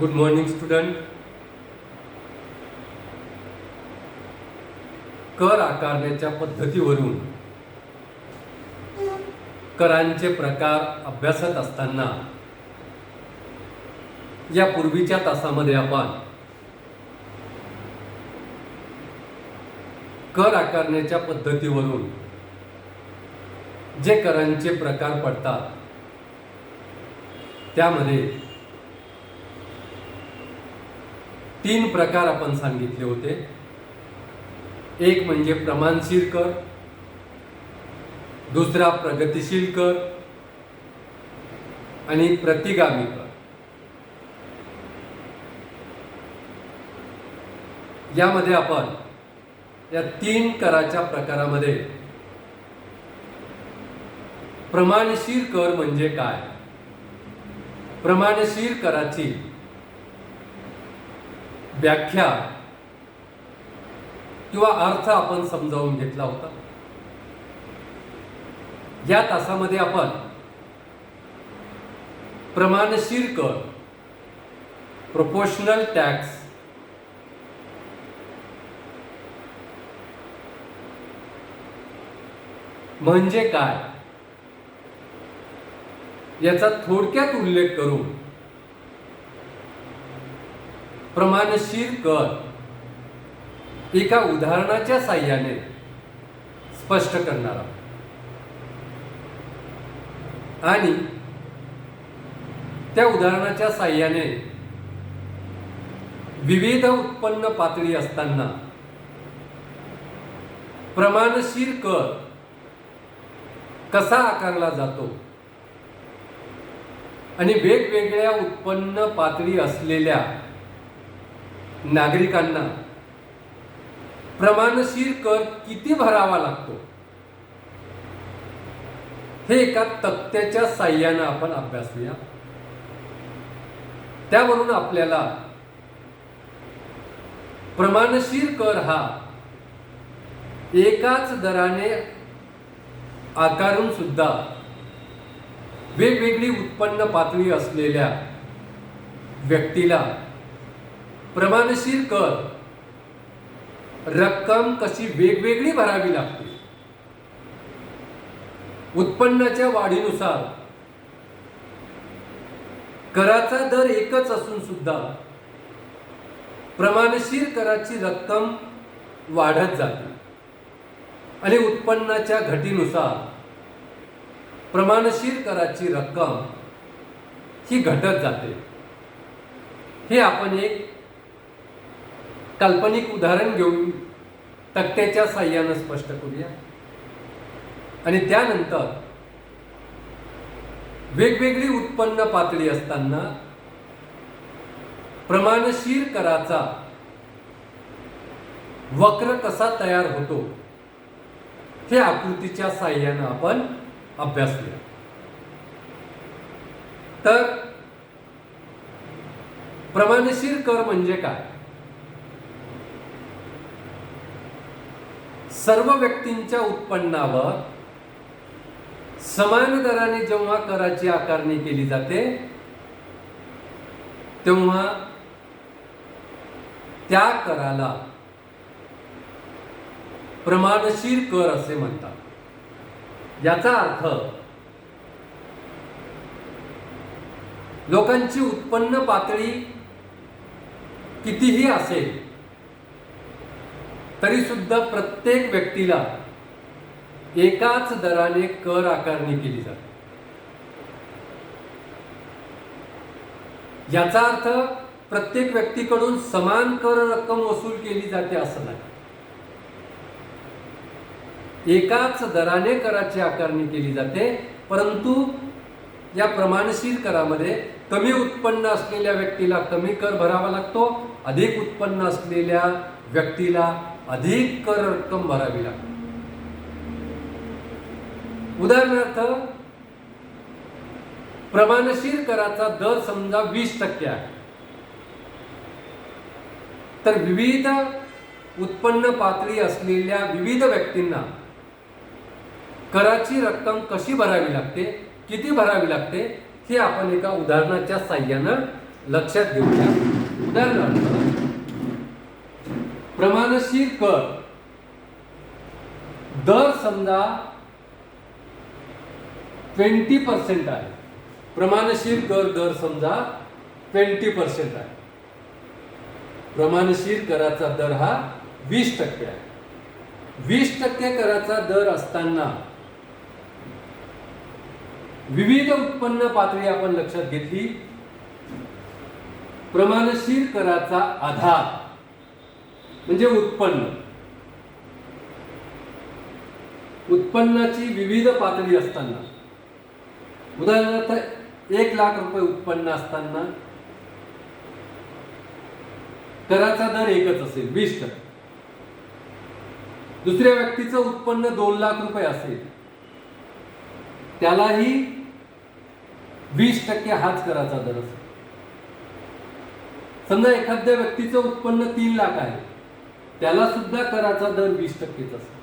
Good morning student कर आकारण्याच्या पद्धतीवरून करांचे प्रकार अभ्यासत असताना या पूर्वीच्या तासामध्ये आपण कर आकारण्याच्या पद्धतीवरून जे करांचे प्रकार पडतात त्यामध्ये तीन प्रकार आपण सांगितले होते. एक म्हणजे प्रमाणशीर कर दुसरा प्रगतिशील कर आणि प्रतिगामी कर. यामध्ये आपण या तीन कराच्या प्रकारामध्ये प्रमाणशीर कर म्हणजे काय? प्रमाणशीर कराची व्याख्या किंवा अर्थ आपण समजावून घेतला होता. या तासामध्ये आपण प्रमाणशीर कर प्रोपोर्शनल टॅक्स म्हणजे काय? याचा थोडक्यात उल्लेख करून प्रमाणशीर कर एका उदाहरणाच्या साह्याने स्पष्ट करणार. आहोत आणि त्या उदाहरणाच्या साह्याने विविध उत्पन्न पातळी असताना प्रमाणशीर कर कसा आकारला जातो आणि वेगवेगळ्या उत्पन्न पातळी असलेल्या नागरिकांना प्रमाणशीर कर किती भरावा लागतो? हे एका तक्त्याच्या साह्यानं आपण अभ्यासूया त्यावरून आपल्याला प्रमाणशीर कर हा एकाच दराने आकारून सुद्धा वेगवेगळी उत्पन्न पातळी असलेल्या व्यक्तीला प्रमाणशीर कर. रक्कम कशी वेगवेगळी भरावी लागते. उत्पन्नाच्या वाढीनुसार. कराचा दर एकच असून सुद्धा प्रमाणशीर कराची रक्कम वाढत जाते. आणि उत्पन्नाच्या घटीनुसार प्रमाणशीर कराची रक्कम ही घटत जाते. हे आपण एक काल्पनिक उदाहरण घेऊन तक्त्याच्या साह्यानं स्पष्ट करूया. आणि त्यानंतर वेगवेगळी उत्पन्न पातळी असताना प्रमाणशीर कराचा वक्र कसा तयार होतो हे आकृतीच्या साह्यानं आपण अभ्यासले तर प्रमाणशीर कर म्हणजे काय? सर्व व्यक्तींच्या उत्पन्नावर समान दराने जेव्हा कराची आकारणी केली जाते तेव्हा त्या कराला प्रमाणशीर कर असे म्हणतात. याचा अर्थ लोकांची उत्पन्न पातळी कितीही असेल तरी सुद्धा प्रत्येक व्यक्तीला एकाच दराने कर आकारणी केली जाते. याचा अर्थ प्रत्येक व्यक्तीकडून समान कर रक्कम वसूल केली जाते असं नाही. एकाच दराने कराची आकारणी केली जाते परंतु या प्रमाणशील करामध्ये कमी उत्पन्न असलेल्या व्यक्तीला कमी कर भरावा लागतो अधिक उत्पन्न असलेल्या व्यक्तीला अधिक कर रक्कम भरावी लागते. उदाहरणार्थ प्रमाणशीर कराचा दर समजा वीस टक्के आहे. तर विविध उत्पन्न पातळी असलेल्या विविध व्यक्तींना कराची रक्कम कशी भरावी लागते किती भरावी लागते हे आपण एका उदाहरणाच्या साह्यानं लक्षात घेऊया. उदाहरणार्थ प्रमाणशीर कर. दर समजा ट्वेंटी पर्सेंट आहे. प्रमाणशीर कर दर समजा ट्वेंटी पर्सेंट आहे. प्रमाणशीर कराचा दर हा वीस टक्के आहे. वीस टक्के कराचा दर असताना विविध उत्पन्न पातळी आपण लक्षात घेतली. प्रमाणशीर कराचा आधार म्हणजे उत्पन्न. उत्पन्नाची विविध पातळी असताना. उदाहरणार्थ एक लाख रुपये उत्पन्न असताना कराचा दर एकच असेल वीस टक्के. दुसऱ्या व्यक्तीचं उत्पन्न दोन लाख रुपये असेल त्यालाही वीस टक्के हाच कराचा दर असेल. समजा एखाद्या व्यक्तीचं उत्पन्न तीन लाख आहे. त्याला सुद्धा कराचा दर वीस टक्केच असतो.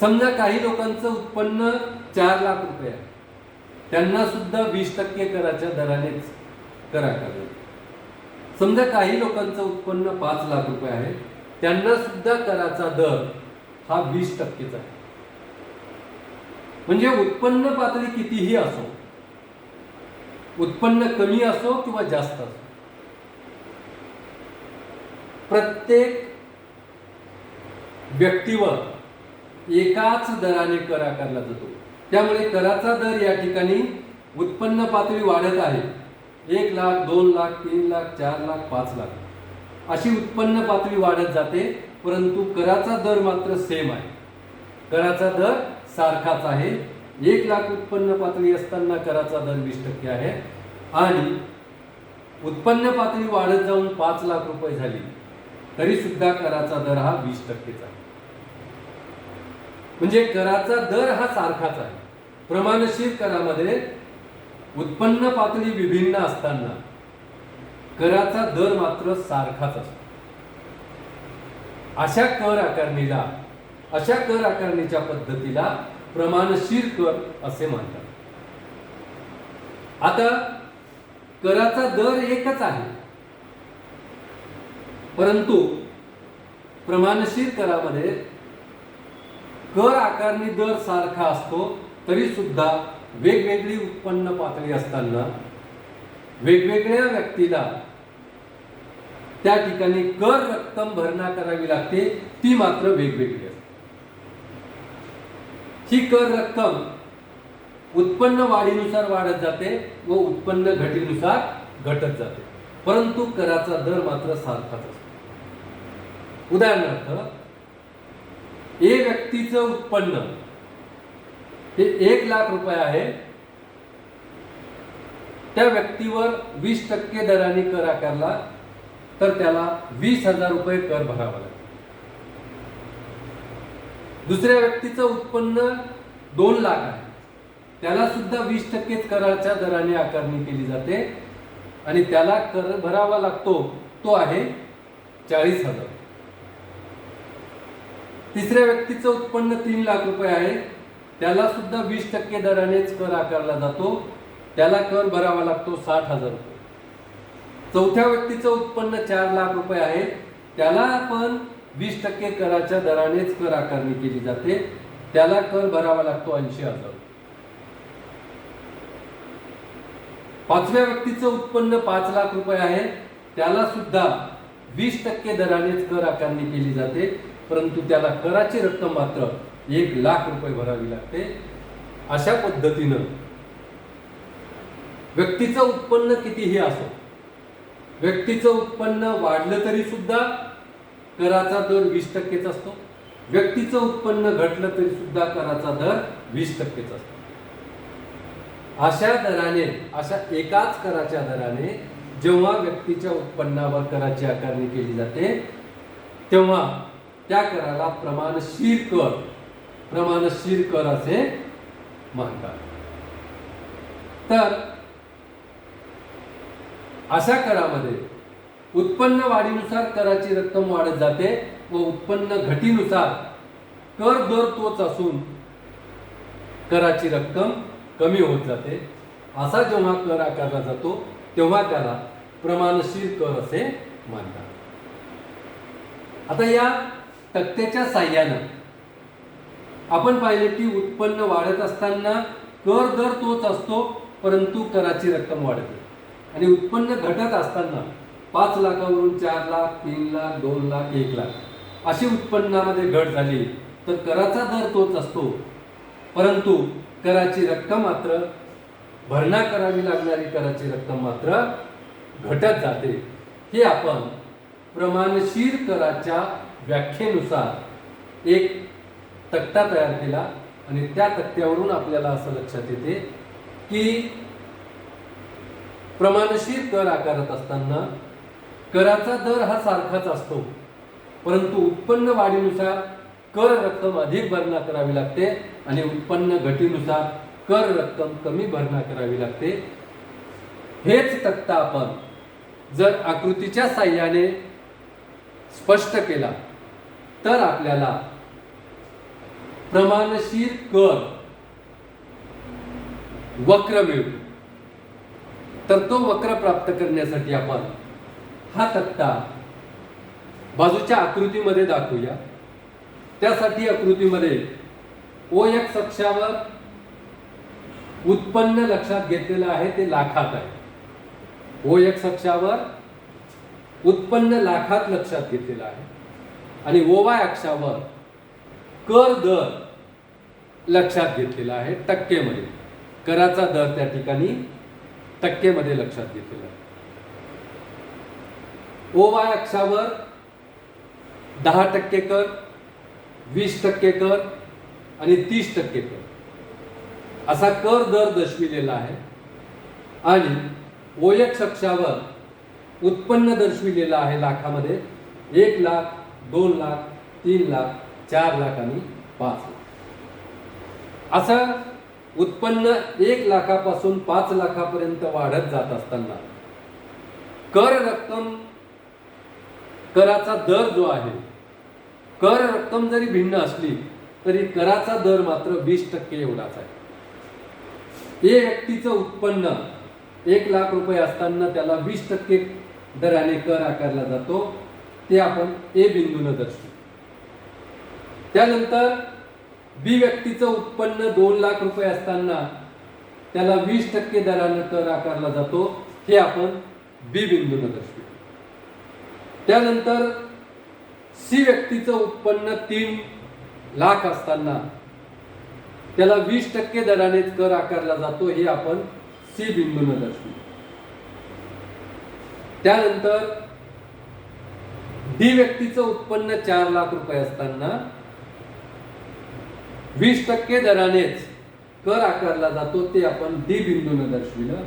समजा काही लोकांचं उत्पन्न चार लाख रुपये आहे. त्यांना सुद्धा वीस टक्के कराच्या दरानेच कर आकारला समजा काही लोकांचं उत्पन्न पाच लाख रुपये आहे त्यांना सुद्धा कराचा दर हा वीस टक्केच आहे. म्हणजे उत्पन्न पातळी कितीही असो उत्पन्न कमी असो किंवा जास्त असो प्रत्येक व्यक्तीवर एकाच दराने कर आकारला जातो. त्यामुळे कराचा दर या ठिकाणी उत्पन्न पातळी वाढत आहे. एक लाख दोन लाख तीन लाख चार लाख पाच लाख. अशी उत्पन्न पातळी वाढत जाते परंतु कराचा दर मात्र सेम आहे. कराचा दर सारखाच आहे. एक लाख उत्पन्न पातळी असताना कराचा दर वीस टक्के आहे. आणि उत्पन्न पातळी वाढत जाऊन पाच लाख रुपये झाली. तरी सुद्धा कराचा दर हा वीस टक्केचा आहे. म्हणजे कराचा दर हा सारखाच आहे. प्रमाणशीर करामध्ये उत्पन्न पातळी विभिन्न असताना कराचा दर मात्र सारखाच असतो. अशा कर आकारणीला अशा कर आकारणीच्या पद्धतीला प्रमाणशीर कर असे म्हणतात. आता कराचा दर एकच आहे. परंतु प्रमाणशीर करामध्ये कर आकारणी दर सारखा असतो तरी सुद्धा वेगवेगळी उत्पन्न पातळी असताना वेगवेगळ्या व्यक्तीला त्या ठिकाणी कर रक्कम भरणा करावी लागते ती मात्र वेगवेगळी असते. ही कर रक्कम उत्पन्न वाढीनुसार वाढत जाते व उत्पन्न घटीनुसार घटत जाते. परंतु कराचा दर मात्र सारखाच असतो. उदाहरणार्थ ए व्यक्तीचं उत्पन्न हे एक लाख रुपये आहे. त्या व्यक्तीवर वीस टक्के दराने कर आकारला तर त्याला वीस हजार रुपये कर भरावा लागेल. दुसऱ्या व्यक्तीचं उत्पन्न दोन लाख आहे. त्याला सुद्धा वीस टक्केच कराच्या दराने आकारणी केली जाते आणि त्याला कर भरावा लागतो तो आहे चाळीस हजार. तिसऱ्या व्यक्तीचं उत्पन्न तीन लाख रुपये आहे. त्याला सुद्धा वीस टक्के दरानेच कर आकारला जातो. त्याला कर भरावा लागतो साठ हजार रुपये. चौथ्या व्यक्तीचं उत्पन्न चार लाख रुपये आहे. त्याला आपण वीस टक्के कराच्या दरानेच कर आकारणी केली जाते. त्याला कर भरावा लागतो ऐंशी हजार पाचव्या व्यक्तीचं उत्पन्न पाच लाख रुपये आहे. त्याला सुद्धा वीस टक्के दरानेच कर आकारणी केली जाते. परंतु त्याला कराची रक्कम मात्र एक लाख रुपये भरावी लागते. अशा पद्धतीनं व्यक्तीचं उत्पन्न कितीही असो व्यक्तीचं उत्पन्न वाढलं तरी सुद्धा कराचा दर वीस टक्केच असतो. व्यक्तीचं उत्पन्न घटलं तरी सुद्धा कराचा दर वीस टक्केच असतो. अशा दराने अशा एकाच कराच्या दराने जेव्हा व्यक्तीच्या उत्पन्नावर कराची आकारणी केली जाते तेव्हा त्या कराला प्रमाणशीर कर. प्रमाणशीर कर असे म्हणतात. तर अशा करामध्ये उत्पन्न वाढीनुसार कराची रक्कम वाढत जाते व उत्पन्न घटीनुसार कर दर तोच असून कराची रक्कम कमी होत जाते. असा जेव्हा कर आकारला जातो तेव्हा त्याला प्रमाणशीर कर असे मानतात आता या तक्त्याच्या साह्यानं. आपण पाहिले की उत्पन्न वाढत असताना कर दर तोच असतो परंतु कराची रक्कम वाढते. आणि उत्पन्न घटत असताना पाच लाखावरून चार लाख तीन लाख दोन लाख एक लाख अशी उत्पन्नामध्ये घट झाली तर कराचा दर तोच असतो. परंतु कराची रक्कम मात्र भरणा करावी लागणारी कराची रक्कम मात्र घटत जाते. हे आपण प्रमाणशीर कराच्या व्याख्येनुसार एक तक्ता तयार केला आणि त्या तक्त्यावरून आपल्याला असं लक्षात येते की प्रमाणशीर कर आकारत असताना कराचा दर हा सारखाच असतो परंतु उत्पन्न वाढीनुसार कर रक्कम अधिक भरणा करावी लागते आणि उत्पन्न घटीनुसार कर रक्कम कमी भरणा करावी लागते. हेच तक्ता आपण जर आकृतीच्या साह्याने स्पष्ट केला तर आपल्याला प्रमाणशीर कर वक्र मिळतो. तर तो वक्र प्राप्त करण्यासाठी आपण हा तक्ता बाजूच्या आकृतीमध्ये दाखवूया. त्यासाठी आकृतीमध्ये ओ एक्स अक्षावर उत्पन्न लक्षात घेतलेलं आहे ते लाखात आहे. ओ एक्स अक्षावर उत्पन्न लाखात लक्षात घेतलेलं आहे. आणि ओवाय अक्षावर कर दर लक्षात घेतलेला आहे टक्केमध्ये. कराचा दर त्या ठिकाणी टक्केमध्ये लक्षात घेतलेला आहे. ओवाय अक्षावर दहा टक्के कर वीस टक्के कर आणि तीस टक्के कर. असा कर दर दर्शविलेला आहे. आणि ओयक्ष अक्षावर उत्पन्न दर्शविलेलं आहे लाखामध्ये एक लाख दोन लाख तीन लाख चार लाख आणि पाच लाख. असं उत्पन्न एक लाखापासून पाच लाखापर्यंत वाढत जात असताना कर रक्कम कराचा दर जो आहे कर रक्कम जरी भिन्न असली तरी कराचा दर मात्र वीस टक्के एवढाच आहे. ए व्यक्तीचं उत्पन्न एक लाख रुपये असताना त्याला वीस टक्के दराने कर आकारला जातो. ते आपण ए बिंदूनं दर्शवू. त्यानंतर बी व्यक्तीचं उत्पन्न दोन लाख रुपये असताना त्याला वीस टक्के दराने कर आकारला जातो हे आपण बी बिंदूनं दर्शवू. त्यानंतर सी व्यक्तीचं उत्पन्न तीन लाख असताना त्याला वीस टक्के दरानेच कर आकारला जातो हे आपण सी बिंदूनं दर्शवू. त्यानंतर डी व्यक्तीचं उत्पन्न चार लाख रुपये असताना वीस टक्के दरानेच कर आकारला जातो ते आपण डी बिंदून दर्शविलं.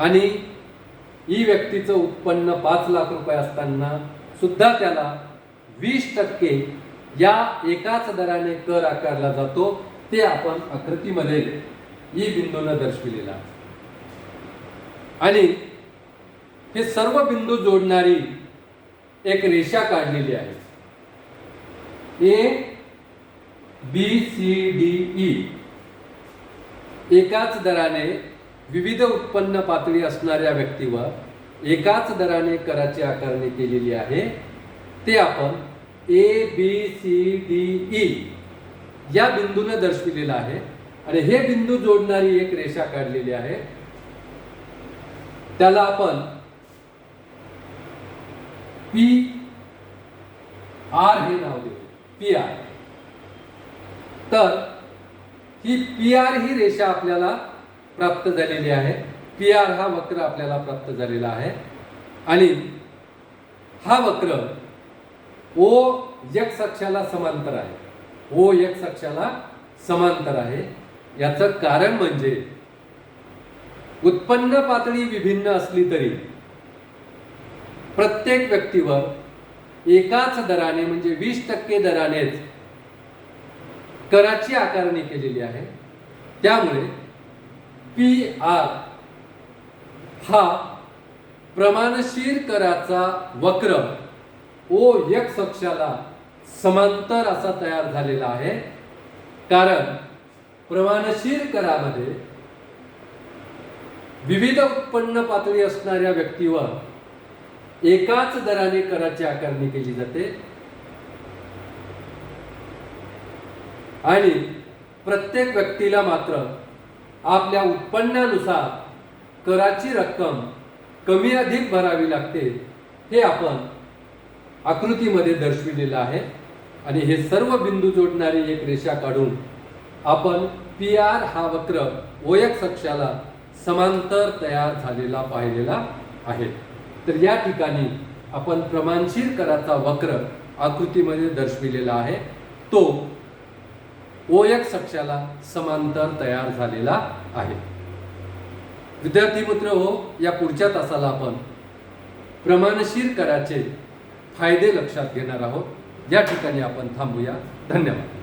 आणि ई व्यक्तीचं उत्पन्न पाच लाख रुपये असताना सुद्धा त्याला वीस टक्के या एकाच दराने कर आकारला जातो ते आपण आकृतीमध्ये ई बिंदून दर्शविलेला आणि हे सर्व बिंदू जोडणारी एक रेषा काढलेली आहे. A B C D E एकाच दराने विविध उत्पन्न पातळी असणाऱ्या व्यक्तीवर एकाच दराने कराची आकारणी केलेली आहे. ते आपण A B C D E या बिंदूने दर्शविलेलं आहे. आणि हे बिंदू जोडणारी एक रेषा काढलेली आहे. त्याला आपण पी आर हे नाव देऊ. P R. तर ही पी आर ही रेषा आपल्याला प्राप्त झालेली आहे. पी आर हा वक्र आपल्याला प्राप्त झालेला आहे. आणि हा वक्र ओ यक्स अक्षाला समांतर आहे. ओ यक्स अक्षाला समांतर आहे. याचं कारण म्हणजे उत्पन्न पातळी विभिन्न असली तरी प्रत्येक व्यक्तीवर एकाच दराने म्हणजे वीस टक्के दरानेच कराची आकारणी केलेली आहे. त्यामुळे पी आर हा प्रमाणशीर कराचा वक्र ओ यक्स अक्षाला समांतर असा तयार झालेला आहे. कारण प्रमाणशीर करामध्ये विविध उत्पन्न पातळी असणाऱ्या व्यक्तीवर एकाच दराने कराची आकारणी केली जाते. आणि प्रत्येक व्यक्तीला मात्र आपल्या उत्पन्नानुसार कराची रक्कम कमी अधिक भरावी लागते हे आपण आकृतीमध्ये दर्शविलेलं आहे. आणि हे सर्व बिंदू जोडणारी एक रेषा काढून आपण पी आर हा वक्र ओयक सक्षाला समांतर तयार झालेला पाहिलेला आहे. तर या ठिकाणी आपण प्रमाणशीर कराचा वक्र आकृतीमध्ये दर्शविलेला आहे. तो ओ एक्स अक्षाला समांतर तयार झालेला आहे. विद्यार्थी मित्र हो या पुढच्या तासाला आपण प्रमाणशीर कराचे फायदे लक्षात घेणार आहोत. या ठिकाणी आपण थांबूया. धन्यवाद.